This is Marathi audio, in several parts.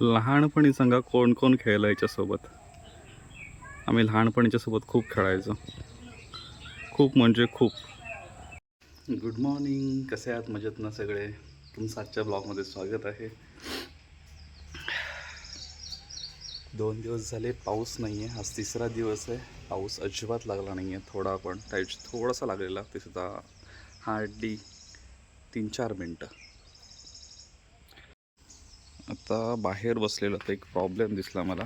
लहानपणी सांगा कोण कोण खेळलं याच्यासोबत? आम्ही लहानपणीच्यासोबत खूप खेळायचो. खूप म्हणजे खूप. गुड मॉर्निंग कसे आहात? मजेत ना सगळे? तुमचं आजच्या ब्लॉगमध्ये स्वागत आहे. दोन दिवस झाले पाऊस नाही आहे आज तिसरा दिवस आहे. पाऊस अजिबात लागला नाही आहे थोडा पण. त्याची थोडासा लागलेला. ते सुद्धा हार्डली तीन चार मिनटं. आता बाहेर बसलेलं तर एक प्रॉब्लेम दिसला मला.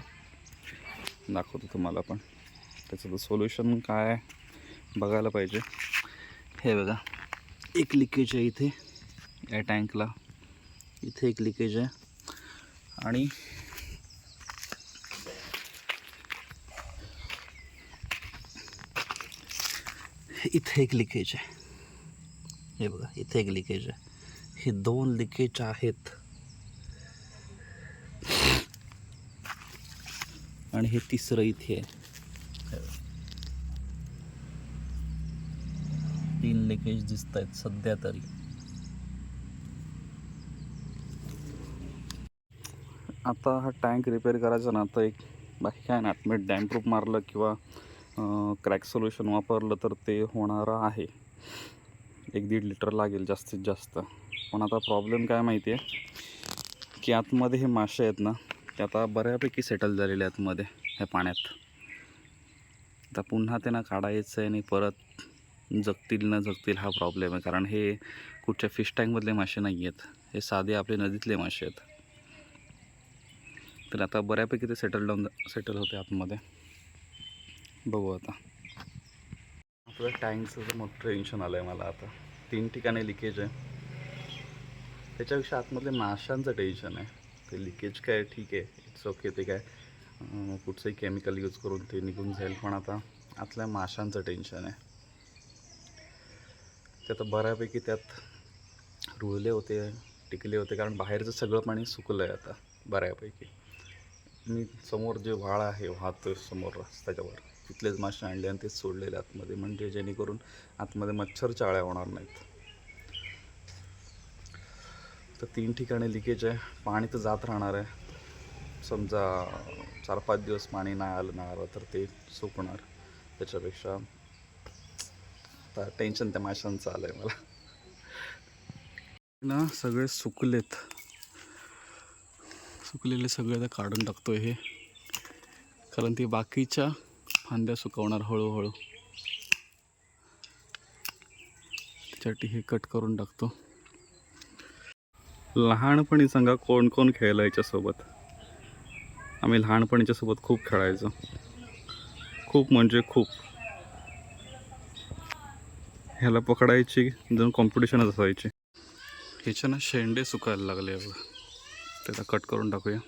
दाखवतो तुम्हाला पण. त्याचं सोल्युशन काय बघायला पाहिजे. हे बघा. एक लिकेज आहे इथे. या टँकला इथे एक लिकेज आहे. आणि इथे एक लिकेज आहे. हे बघा. इथे एक लिकेज आहे. हे दोन लिकेज आहेत. आणि हे तिसरं इथे आहे. तीन लिकेज दिसत आहेत सध्या तरी. आता हा टँक रिपेअर करायचा ना तर एक बाकी काय ना मी डॅम्प्रूफ मारलं किंवा क्रॅक सोल्युशन वापरलं तर ते होणारं आहे. एक दीड लिटर लागेल जास्तीत जास्त. पण आता प्रॉब्लेम काय माहिती आहे? की आतमध्ये हे मासे आहेत ना ते आता बऱ्यापैकी सेटल झालेले आहेत आतमध्ये ह्या पाण्यात. आता पुन्हा त्यांना काढायचं आहे आणि परत जगतील न जगतील हा प्रॉब्लेम आहे. कारण हे कुठच्या फिश टँकमधले मासे नाही आहेत. हे साधे आपले नदीतले मासे आहेत. तर आता बऱ्यापैकी ते सेटल डाऊन सेटल होते आतमध्ये बघू आता. आपलं टँकचं मोठं टेन्शन आलं आहे मला आता. तीन ठिकाणी लिकेज आहे. त्याच्यापेक्षा आतमधले माशांचं टेन्शन आहे. ते लिकेज काय ठीक आहे इट्स ओके ते काय. कुठचंही केमिकल यूज करून ते निघून जाईल पण आता आतल्या माशांचं टेन्शन आहे. ते आता बऱ्यापैकी त्यात रुळले होते टिकले होते कारण बाहेरचं सगळं पाणी सुकलं आहे आता बऱ्यापैकी. मी समोर जे व्हाळ आहे वाहतोय समोर रस्त्याच्यावर तिथलेच मासे आणले आणि तेच सोडलेले आतमध्ये म्हणजे जेणेकरून आतमध्ये मच्छर चाळ्या होणार नाहीत. तर तीन ठिकाणी लिकेज आहे. पाणी तर जात राहणार आहे. समजा चार पाच दिवस पाणी नाही आलं नाही आलं तर ते सुकणार. त्याच्यापेक्षा आता टेन्शन त्या माशांचं आलं आहे मला. ना सगळे सुकलेत. सुकलेले सगळे आता काढून टाकतो हे. कारण ते बाकीच्या फांद्या सुकवणार हळूहळू. त्याच्यासाठी हे कट करून टाकतो. लहानपणी सांगा कोण कोण खेळलं याच्यासोबत? आम्ही लहानपणीच्यासोबत खूप खेळायचो. खूप म्हणजे खूप. ह्याला पकडायची जण कॉम्पिटिशनच असायची. ह्याच्या ना शेंडे सुकायला लागले बघा. त्याचा कट करून टाकूया.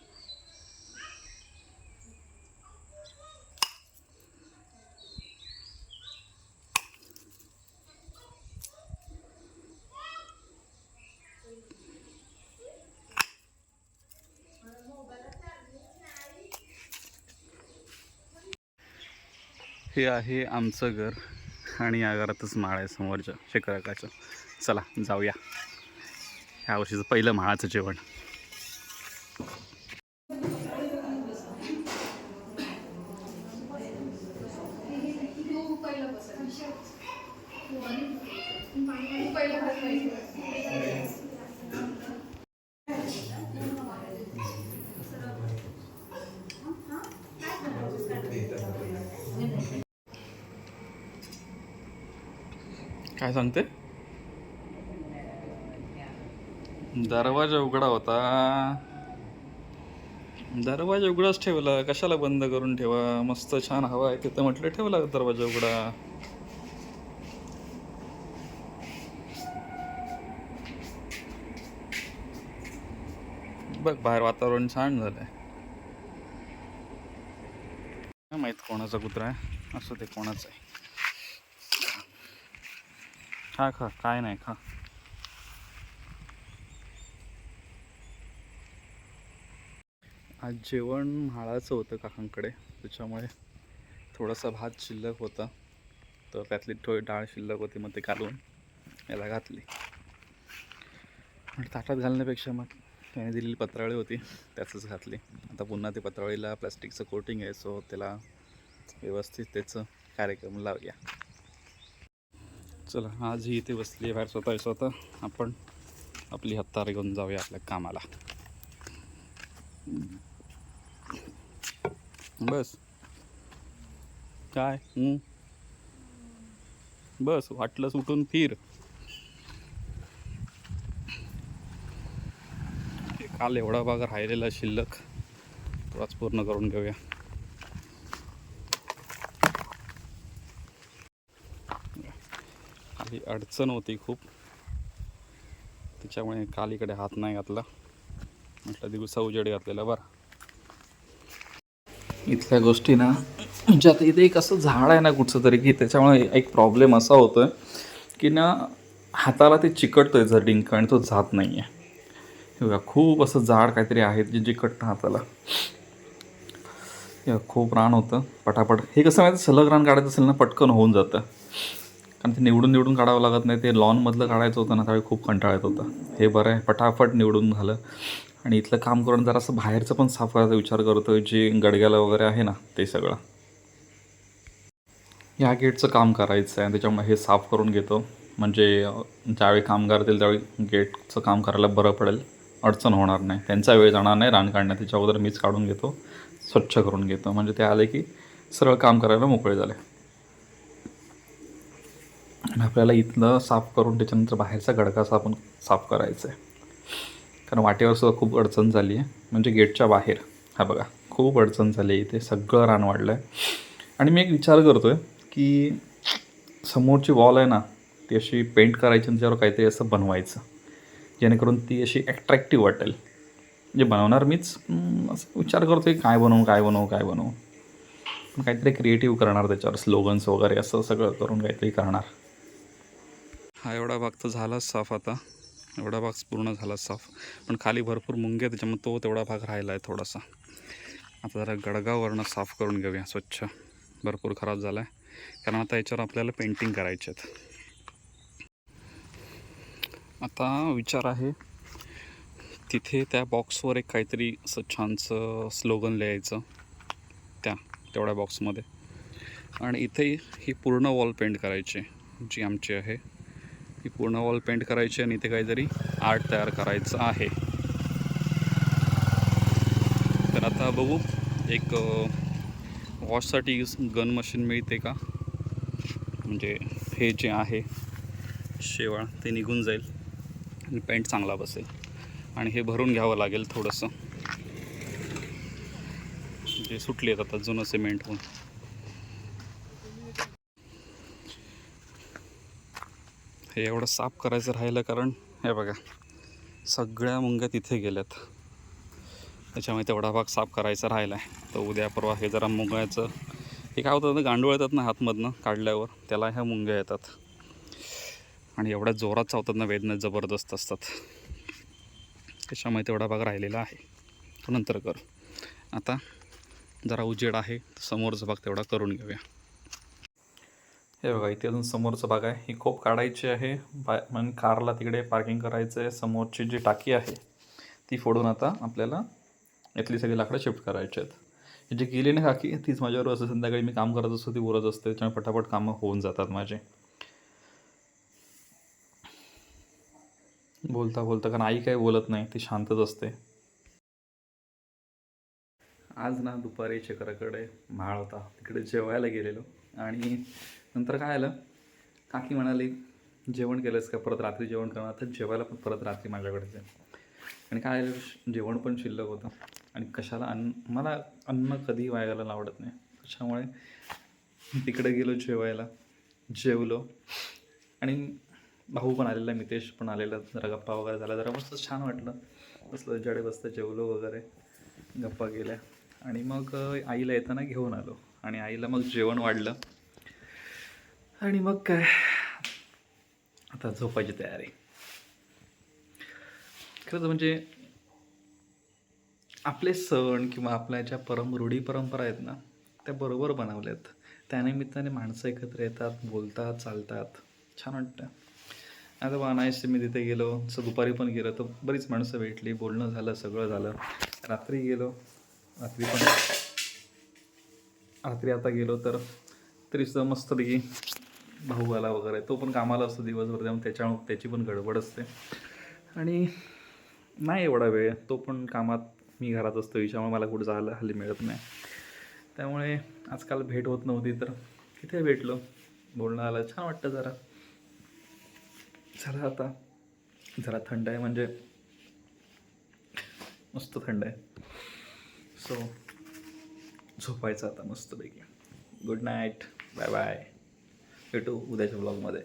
हे आहे आमचं घर आणि या घरातच माळ आहे समोरच्या शेकराकाचं चला जाऊया. ह्या वर्षीचं पहिलं माळाचं जेवण. काय सांगते? दरवाजा उघडा होता. दरवाजा उघडाच ठेवला. कशाला बंद करून ठेवा? मस्त छान हवा आहे तिथं म्हटलं ठेवला दरवाजा उघडा? बघ बाहेर वातावरण छान झालंय. काय माहीत कोणाचा कुत्रा आहे. असं ते कोणाचं आहे. खा खा काय नाही खा. आज जेवण म्हाळाचं होतं काकांकडे त्याच्यामुळे थोडासा भात शिल्लक होता. तर त्यातली थोडी डाळ शिल्लक होती मग ते काढून याला घातली. म्हणजे ताटात घालण्यापेक्षा मग त्याने दिलेली पत्रावळी होती त्याचंच घातली. आता पुन्हा ते पत्रावळीला प्लास्टिकचं कोटिंग आहे सो त्याला व्यवस्थित त्याचं कार्यक्रम लावूया. चला आज ही इथे बसली आहे बाहेर स्वतः स्वतः. आपण आपली हत्तार घेऊन जाऊया आपल्या कामाला. बस. काय? बस वाटलं सुटून फिर. काल एवढा भाग राहिलेला शिल्लक. तो आज पूर्ण करून घेऊया. काही अडचण होती खूप. त्याच्यामुळे काल इकडे हात नाही घातला. म्हटलं दिवसा उजेड घातलेला बरं. इथल्या गोष्टी ना म्हणजे आता इथे एक असं झाड आहे ना कुठचं तरी की त्याच्यामुळे एक प्रॉब्लेम असा होतोय की ना हाताला ते चिकटतोय जर डिंक आणि तो जात नाही आहे बघा खूप असं झाड काहीतरी आहे जे चिकटतं हाताला. खूप रान होतं पटापट. हे कसं माहिती सलग रान काढायचं असेल ना पटकन होऊन जातं. कारण ते निवडून निवडून काढावं लागत नाही ते लॉनमधलं काढायचं होतं ना त्यावेळी खूप कंटाळा येत होता. हे बरं आहे पटाफट निवडून झालं. आणि इथलं काम करून जरासं बाहेरचं पण साफ करायचा विचार करतोय जे गडग्याला वगैरे आहे ना ते सगळं. ह्या गेटचं काम करायचं आहे त्याच्यामुळे हे साफ करून घेतो. म्हणजे ज्यावेळी कामगार करतील त्यावेळी गेटचं काम करायला बरं पडेल. अडचण होणार नाही. त्यांचा वेळ जाणार नाही रान काढण्यात. त्याच्या अगोदर मीच काढून घेतो स्वच्छ करून घेतो. म्हणजे ते आले की सरळ काम करायला मोकळे झाले. आणि आपल्याला इथलं साफ करून त्याच्यानंतर बाहेरचा गडकाचा आपण साफ करायचा आहे कारण वाटेवर सुद्धा खूप अडचण झाली आहे. म्हणजे गेटच्या बाहेर. हा बघा खूप अडचण झाली आहे इथे. सगळं रान वाढलं आहे आणि मी एक विचार करतो आहे की समोरची वॉल आहे ना ती अशी पेंट करायची आणि त्याच्यावर काहीतरी असं बनवायचं. जेणेकरून ती अशी ॲट्रॅक्टिव्ह वाटेल. म्हणजे बनवणार मीच असं विचार करतो आहे काय बनवू काय बनवू काय बनवू. पण काहीतरी क्रिएटिव्ह करणार त्याच्यावर स्लोगन्स वगैरे असं सगळं करून काहीतरी करणार. हा एवढा भाग तर झालाच साफ आता. एवढा भाग पूर्ण झाला साफ. पण खाली भरपूर मुंगे त्याच्यामुळे तो तेवढा भाग राहिला आहे थोडासा. आता जरा गडगावरनं साफ करून घेऊया स्वच्छ. भरपूर खराब झाला आहे कारण आता याच्यावर आपल्याला पेंटिंग करायचे आहेत. आता विचार आहे तिथे त्या बॉक्सवर एक काहीतरी असं छानसं स्लोगन लिहायचं. त्या तेवढ्या बॉक्समध्ये आणि इथे ही पूर्ण वॉल पेंट करायची जी आमची आहे. ही पूर्ण वॉल पेंट करायची आणि इथे काहीतरी आर्ट तयार करायचं आहे. तर आता बघू एक वॉशसाठी गन मशीन मिळते का? म्हणजे हे जे आहे शेवाळ ते निघून जाईल आणि पेंट चांगला बसेल. आणि हे भरून घ्यावं लागेल थोडंसं. जे सुटले आहेत आता जुनं सिमेंट होऊन हे एवढं साफ करायचं राहिलं कारण हे बघा सगळ्या मुंग्या तिथे गेल्यात. त्याच्यामुळे तेवढा भाग साफ करायचा राहिला आहे तर उद्या परवा हे जरा मुंग्याचं हे काय होतं ना गांडूळ येतात ना हातमधनं काढल्यावर त्याला ह्या मुंग्या येतात. आणि एवढ्या जोरात चावतात ना वेदना जबरदस्त असतात. त्याच्यामुळे तेवढा भाग राहिलेला आहे. तो नंतर करू. आता जरा उजेड आहे समोरचा भाग तेवढा करून घेऊया. हे बघा इथे अजून समोरचा भाग आहे. ही खोप काढायची आहे. बा मग कारला तिकडे पार्किंग करायचं आहे समोरची जी टाकी आहे ती फोडून आता आपल्याला यातली सगळी लाकडं शिफ्ट करायची आहेत. जे जी गेली ना काकी तीच माझ्यावर असं संध्याकाळी मी काम करत असतो ती बोलत असते. त्याच्यामुळे पटापट कामं होऊन जातात माझे. बोलता बोलता कारण आई काही बोलत नाही ती शांतच असते. आज ना दुपारी चक्राकडे म्हाळ होता तिकडे जेवायला गेलेलो. आणि नंतर काय आलं? काकी म्हणाली जेवण केलंस का? परत रात्री जेवण करणार? तर जेवायला पण परत रात्री माझ्याकडेच आहे आणि काय आलं? जेवण पण शिल्लक होतं. आणि कशाला अन्न? मला अन्न कधी वाया घालायला आवडत नाही. त्याच्यामुळे तिकडे गेलो जेवायला. जेवलो. आणि भाऊ पण आलेला मितेश पण आलेला. जरा गप्पा वगैरे झाला जरा मस्त छान वाटलं. बसलं जडे बसतं जेवलो वगैरे. गप्पा केल्या. आणि मग आईला येताना घेऊन आलो. आणि आईला मग जेवण वाढलं. आणि मग काय? आता झोपायची तयारी. खरंच म्हणजे आपले सण किंवा आपल्या ज्या परम रूढी परंपरा आहेत ना त्या बरोबर बनवल्यात. त्यानिमित्ताने माणसं एकत्र येतात बोलतात चालतात. छान वाटतं. आता बा मी तिथे गेलो असं दुपारी पण गेलो तर बरीच माणसं भेटली बोलणं झालं सगळं झालं. रात्री गेलो रात्री पण रात्री आता गेलो तर तरी सुद्धा मस्तपैकी भाऊ आला वगैरे तो पण कामाला असतो दिवसभर त्यामुळे त्याच्या त्याची पण गडबड असते. आणि नाही एवढा वेळ तो पण कामात मी घरात असतो याच्यामुळे मला कुठं जायला हल्ली मिळत नाही. त्यामुळे आजकाल भेट होत नव्हती तर तिथे भेटलो. बोलणं आलं छान वाटतं जरा. चला आता. जरा थंड आहे म्हणजे मस्त थंड आहे. सो झोपायचं आता मस्तपैकी. गुड नाईट बाय बाय भेटू उद्याच्या ब्लॉगमध्ये